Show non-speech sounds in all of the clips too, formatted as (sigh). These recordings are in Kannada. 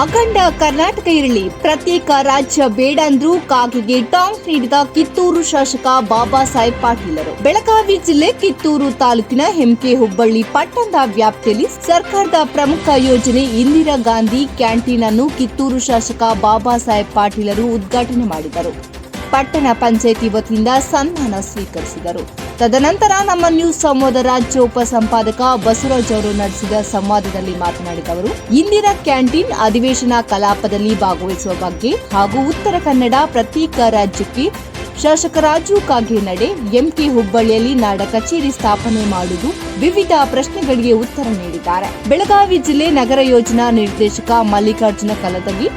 ಅಖಂಡ ಕರ್ನಾಟಕ ಇರಲಿ. ಪ್ರತ್ಯೇಕ ರಾಜ್ಯ ಬೇಡ ಅಂದ್ರೂ ಕಾಗೆಗೆ ಟಾಂಗ್ ನೀಡಿದ ಕಿತ್ತೂರು ಶಾಸಕ ಬಾಬಾ ಸಾಹೇಬ್ ಪಾಟೀಲರು. ಬೆಳಗಾವಿ ಜಿಲ್ಲೆ ಕಿತ್ತೂರು ತಾಲೂಕಿನ ಹೆಮ್ಕೆ ಹುಬ್ಬಳ್ಳಿ ಪಟ್ಟಣದ ವ್ಯಾಪ್ತಿಯಲ್ಲಿ ಸರ್ಕಾರದ ಪ್ರಮುಖ ಯೋಜನೆ ಇಂದಿರಾ ಗಾಂಧಿ ಕ್ಯಾಂಟೀನ್ ಅನ್ನು ಕಿತ್ತೂರು ಶಾಸಕ ಬಾಬಾ ಸಾಹೇಬ್ ಪಾಟೀಲರು ಉದ್ಘಾಟನೆ ಮಾಡಿದರು. ಪಟ್ಟಣ ಪಂಚಾಯಿತಿ ವತಿಯಿಂದ ಸನ್ಮಾನ ಸ್ವೀಕರಿಸಿದರು. ತದನಂತರ ನಮ್ಮ ನ್ಯೂಸ್ ಸಂವಾದ ರಾಜ್ಯ ಉಪ ಸಂಪಾದಕ ಬಸವರಾಜ್ ಅವರು ನಡೆಸಿದ ಸಂವಾದದಲ್ಲಿ ಮಾತನಾಡಿದ ಅವರು, ಇಂದಿನ ಕ್ಯಾಂಟೀನ್ ಅಧಿವೇಶನ ಕಲಾಪದಲ್ಲಿ ಭಾಗವಹಿಸುವ ಬಗ್ಗೆ ಹಾಗೂ ಉತ್ತರ ಕನ್ನಡ ಪ್ರತ್ಯೇಕ ರಾಜ್ಯಕ್ಕೆ ಶಾಸಕ ರಾಜು ಕಾಗೆ ನಡೆ ಎಂಕೆ ಹುಬ್ಬಳ್ಳಿಯಲ್ಲಿ ನಾಡ ಕಚೇರಿ ಸ್ಥಾಪನೆ ಮಾಡುವುದು ವಿವಿಧ ಪ್ರಶ್ನೆಗಳಿಗೆ ಉತ್ತರ ನೀಡಿದ್ದಾರೆ. ಬೆಳಗಾವಿ ಜಿಲ್ಲೆ ನಗರ ಯೋಜನಾ ನಿರ್ದೇಶಕ ಮಲ್ಲಿಕಾರ್ಜುನ ಕಲದಗಿ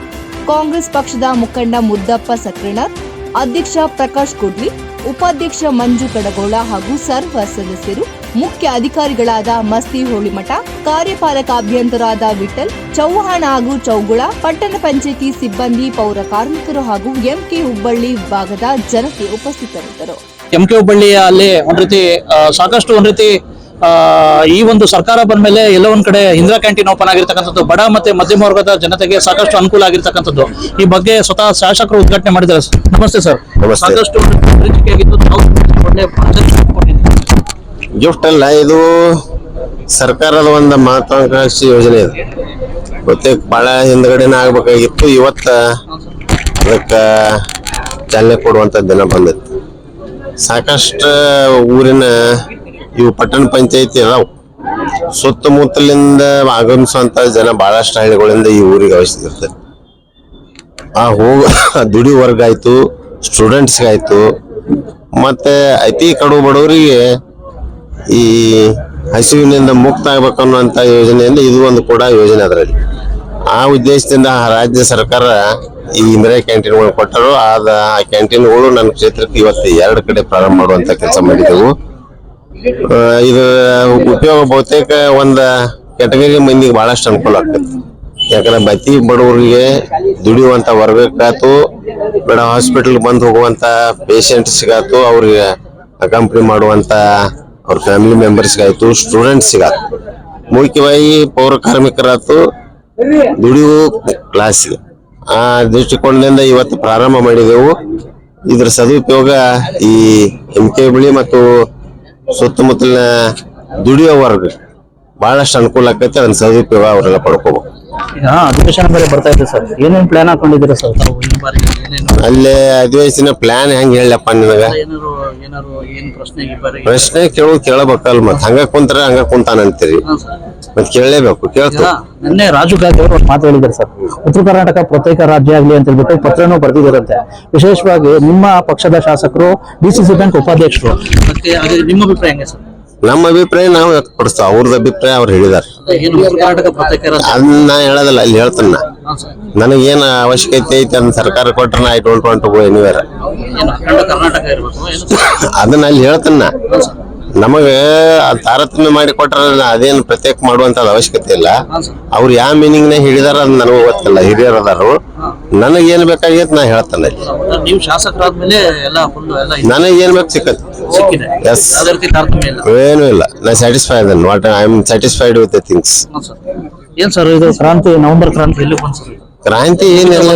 ಕಾಂಗ್ರೆಸ್ ಪಕ್ಷದ ಮುಖಂಡ ಮುದ್ದಪ್ಪ ಸಕ್ರಣರ್ ಅಧ್ಯಕ್ಷ ಪ್ರಕಾಶ್ ಕುಡ್ಲಿ ಉಪಾಧ್ಯಕ್ಷ ಮಂಜು ಕಡಗೋಳ ಹಾಗೂ ಸರ್ವ ಸದಸ್ಯರು, ಮುಖ್ಯ ಅಧಿಕಾರಿಗಳಾದ ಮಸ್ತಿ ಹೋಳಿಮಠ, ಕಾರ್ಯಪಾಲಕ ಅಭ್ಯಂತರಾದ ವಿಠಲ್ ಚೌಹಾಣ ಹಾಗೂ ಚೌಗುಳ, ಪಟ್ಟಣ ಪಂಚಾಯಿತಿ ಸಿಬ್ಬಂದಿ, ಪೌರ ಕಾರ್ಮಿಕರು ಹಾಗೂ ಎಂಕೆ ಹುಬ್ಬಳ್ಳಿ ಭಾಗದ ಜನತೆ ಉಪಸ್ಥಿತರಿದ್ದರು. ಎಂಕೆ ಹುಬ್ಬಳ್ಳಿಯ ಅಲ್ಲಿ ಒಂದ್ ರೀತಿ ಸಾಕಷ್ಟು ಒಂದ್ ರೀತಿ ಈ ಒಂದು ಸರ್ಕಾರ ಬಂದ್ಮೇಲೆ ಎಲ್ಲ ಒಂದ್ ಕಡೆ ಇಂದಿರಾ ಕ್ಯಾಂಟೀನ್ ಓಪನ್ ಆಗಿರ್ತಕ್ಕಂಥದ್ದು ಬಡ ಮತ್ತೆ ಮಧ್ಯಮ ವರ್ಗದ ಜನತೆಗೆ ಸಾಕಷ್ಟು ಅನುಕೂಲ ಆಗಿರ್ತಕ್ಕಂಥದ್ದು ಈ ಬಗ್ಗೆ ಸ್ವತಃ ಶಾಸಕರು ಉದ್ಘಾಟನೆ ಮಾಡಿದ್ದಾರೆ ಸರ್. ನಮಸ್ತೆ ಸರ್. ಸಾಕಷ್ಟು. ಗಿಫ್ಟ್ ಅಲ್ಲ ಇದು ಸರ್ಕಾರದ ಒಂದು ಮಹತ್ವಾಕಾಂಕ್ಷಿ ಯೋಜನೆ ಇದು ಬಹುತೇಕ ಬಹಳ ಹಿಂದ್ಗಡೆನೇ ಆಗ್ಬೇಕಾಗಿತ್ತು ಇವತ್ತ ಅದಕ್ಕ ಚಾಲನೆ ಕೊಡುವಂತ ದಿನ ಬಂದಿತ್ತು ಸಾಕಷ್ಟು ಊರಿನ ಇವು ಪಟ್ಟಣ ಪಂಚಾಯತಿ ಅದಾವು. ಸುತ್ತಮುತ್ತಲಿಂದ ಆಗಮಿಸುವಂತ ಜನ ಬಹಳಷ್ಟು ಹಳ್ಳಿಗಳಿಂದ ಈ ಊರಿಗೆ ಅವಶ್ಯಕತೆ. ಆ ಹೋಗ, (laughs) ದುಡಿ ವರ್ಗ ಆಯ್ತು ಸ್ಟೂಡೆಂಟ್ಸ್ಗಾಯ್ತು, ಮತ್ತೆ ಅತಿ ಕಡು ಬಡವರಿಗೆ ಈ ಹಸಿವಿನಿಂದ ಮುಕ್ತ ಆಗ್ಬೇಕು ಅನ್ನುವಂತ ಯೋಜನೆಯಿಂದ ಇದು ಒಂದು ಕೂಡ ಯೋಜನೆ ಅದರಲ್ಲಿ. ಆ ಉದ್ದೇಶದಿಂದ ರಾಜ್ಯ ಸರ್ಕಾರ ಈ ಇಂದಿರಾ ಕ್ಯಾಂಟೀನ್ಗಳು ಕೊಟ್ಟರು. ಆದ ಆ ಕ್ಯಾಂಟೀನ್ಗಳು ನನ್ನ ಕ್ಷೇತ್ರಕ್ಕೆ ಇವತ್ತು ಎರಡು ಕಡೆ ಪ್ರಾರಂಭ ಮಾಡುವಂಥ ಕೆಲಸ ಮಾಡಿದೆವು. ಇದು ಉಪಯೋಗ ಬಹುತೇಕ ಒಂದು ಕೆಟಗರಿ ಮಂದಿಗೆ ಬಹಳಷ್ಟು ಅನುಕೂಲ ಆಗ್ತದೆ. ಯಾಕಂದ್ರೆ ಬತ್ತಿ ಬಡವರಿಗೆ ದುಡಿಯುವಂತ ವರ್ಗಕ್ಕಾತು, ಬೇಡ ಹಾಸ್ಪಿಟಲ್ ಬಂದು ಹೋಗುವಂತ ಪೇಷಂಟ್ಸ್ಗಾತು ಅವ್ರಿಗೆ ಅಕಂಪ್ನಿ ಮಾಡುವಂತ ಅವ್ರ ಫ್ಯಾಮಿಲಿ ಮೆಂಬರ್ಸ್ಗಾಯ್ತು ಸ್ಟೂಡೆಂಟ್ಸ್ಗಾತು ಮುಖ್ಯವಾಗಿ ಪೌರ ಕಾರ್ಮಿಕರಾತು ದುಡಿಯುವ ಕ್ಲಾಸ್ಗೆ ಆ ದೃಷ್ಟಿಕೋನದಿಂದ ಇವತ್ತು ಪ್ರಾರಂಭ ಮಾಡಿದೆವು. ಇದರ ಸದುಪಯೋಗ ಈ ಎಂ ಕೆ ಬಿಳಿ ಮತ್ತು ಸುತ್ತಮುತ್ತಲಿನ ದುಡಿಯೋ ವರ್ಗ ಬಹಳಷ್ಟು ಅನುಕೂಲ ಆಕೈತೆ ಅದನ್ನ ಸದುಪಯೋಗ ಅವರೆಲ್ಲ ಪಡ್ಕೋಬೇಕು. ಈಗ ಅಧಿವೇಶನ ಬೇರೆ ಬರ್ತಾ ಇದೆ ಸರ್. ಏನೇನ್ ಪ್ಲಾನ್ ಹಾಕೊಂಡಿದ್ದೀರಾ ಸರ್? ತಾವು ಈ ಬಾರಿ ಏನೇನು ಅಲ್ಲೇ ಅಧಿವೇಶನ ಪ್ಲಾನ್ ಹೆಂಗ್ ಹೇಳಪ್ಪ ನಿನಗ? ಏನಾರು ಏನಾರು ಏನ್ ಪ್ರಶ್ನೆ ಈ ಬಾರಿ ಪ್ರಶ್ನೆ ಕೇಳು ಕೇಳಬೇಕಲ್ಲ ಮತ್. ಹಂಗ ಕುಂತ್ರ ಹಂಗ ಕುಂತಾನಂತೀರಿ. ಹಾ, ಸರ್. ಮತ್ ಕೇಳಲೇಬೇಕು ಕೇಳ್ತು. ನಿನ್ನೆ ರಾಜು ಗಾಂಧಿ ಅವರು ಮಾತು ಹೇಳಿದ್ದಾರೆ ಸರ್. ಉತ್ತರ ಕರ್ನಾಟಕ ಪ್ರತ್ಯೇಕ ರಾಜ್ಯ ಆಗಲಿ ಅಂತ ಹೇಳ್ಬಿಟ್ಟು ಪತ್ರನೂ ಬರೆದಿದ್ದಾರಂತೆ. ವಿಶೇಷವಾಗಿ ನಿಮ್ಮ ಪಕ್ಷದ ಶಾಸಕರು ಡಿಸಿಸಿ ಬ್ಯಾಂಕ್ ಉಪಾಧ್ಯಕ್ಷರು. ಮತ್ತೆ ಅದೇ ನಿಮ್ಮ ಅಭಿಪ್ರಾಯ ಹೆಂಗೆ ಸರ್? ನಮ್ಮ ಅಭಿಪ್ರಾಯ ನಾವು ವ್ಯಕ್ತಪಡಿಸ್ತಾವ. ಅವ್ರದ್ದು ಅಭಿಪ್ರಾಯ ಅವ್ರು ಹೇಳಿದಾರೆ ಏನು ಉತ್ತರ ಕರ್ನಾಟಕ ಪ್ರತ್ಯೇಕ ರಾಜ್ಯ? ಅದನ್ನ ನಾ ಹೇಳೋದಿಲ್ಲ ಅಲ್ಲಿ ಹೇಳ್ತಾನ ನಾ. ಹಾ, ಸರ್. ನನಗೇನ್ ಅವಶ್ಯಕತೆ ಐತೆ ಅಂತ ಸರ್ಕಾರ ಕೊಟ್ರ I don't want to go anywhere ಏನು ಅಖಂಡ ಕರ್ನಾಟಕ ಇರ್ಬೇಕು ಏನು ಸರ್? ಅದನ್ನ ಅಲ್ಲಿ ಹೇಳ್ತಾನ ನಾ. ನಮಗ ತಾರತಮ್ಯ ಮಾಡಿ ಕೊಟ್ರ ಅದೇನು ಪ್ರತ್ಯೇಕ ಮಾಡುವಂತ ಅವಶ್ಯಕತೆ ಇಲ್ಲ. ಅವ್ರು ಯಾವ ಮೀನಿಂಗ್ನ ಹೇಳಿದಾರ ಅದ್ ನನಗೂ ಗೊತ್ತಿಲ್ಲ. ಹಿರಿಯರ್ ಅದಾರು ನನಗ್ ಏನ್ ಬೇಕಾಗಿ ನಾ ಹೇಳ್ತಾನೆ ನೀವು ಶಾಸಕರಾದ್ಮೇಲೆ ಎಲ್ಲ ಏನ್ ಬೇಕು ಸಿಕ್ಕತ್ತೆ ಇಲ್ಲ? ಏನೂ ಇಲ್ಲ. ನಾ satisfy what I am satisfied with the things. ಏನ್ ಸರ್ ಇದು ಕ್ರಾಂತಿ ನವೆಂಬರ್ ಕ್ರಾಂತಿ ಎಲ್ಲಿ ಬಂತು? ಕ್ರಾಂತಿ ಏನಿಲ್ಲ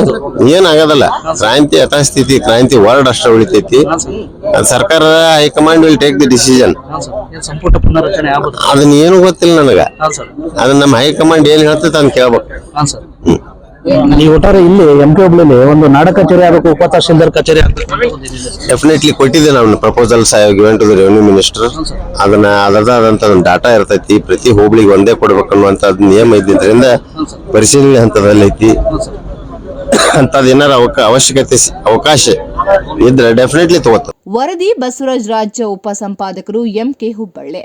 ಏನ್ ಆಗದಲ್ಲ ಕ್ರಾಂತಿ ಯಥಾಸ್ಥಿತಿ ಕ್ರಾಂತಿ ವರ್ಡ್ ಅಷ್ಟ ಉಳಿತೈತಿ. ಸರ್ಕಾರ high command will take the decision ಸಂಪುಟ ಪುನರಚನೆ ಅದನ್ನ ಏನು ಗೊತ್ತಿಲ್ಲ ನನಗ ಅದನ್ನ ನಮ್ಮ ಹೈಕಮಾಂಡ್ ಏನ್ ಹೇಳ್ತೈತೆ ಅಂತ ಕೇಳ್ಬೇಕು. ಈ ಒಟ್ಟಾರೆ ಇಲ್ಲಿ ಎಂ ಕೆ ಹುಬ್ಳಿಲಿ ಒಂದು ನಾಡ ಕಚೇರಿ ಆಗಬೇಕು ಉಪ ತಹಶೀಲ್ದಾರ್ ಕಚೇರಿ ಅಂತ. ಡೆಫಿನೆಟ್ಲಿ ಕೊಟ್ಟಿದ್ದೆ ನಾವು proposal given to the revenue minister ಅದನ್ನ ಅದರದಾದಂತ ಒಂದು ಡಾಟಾ ಇರ್ತೈತಿ ಪ್ರತಿ ಹೋಬಳಿಗೆ ಒಂದೇ ಕೊಡ್ಬೇಕು ಅನ್ನುವಂತ ನಿಯಮ ಇದ್ದಿದ್ರಿಂದ ಪರಿಶೀಲನೆ ಹಂತದಲ್ಲಿ ಐತಿ. ಅಂತದ್ ಏನಾರ ಅವಕ ಅವಶ್ಯಕತೆ ಅವಕಾಶ ಇದ್ರೆ ಡೆಫಿನೆಟ್ಲಿ ತಗೋತ ವರದಿ ಬಸವರಾಜ್ ರಾಜ್ಯ ಉಪ ಸಂಪಾದಕರು ಎಂಕೆ ಹುಬ್ಬಳ್ಳಿ.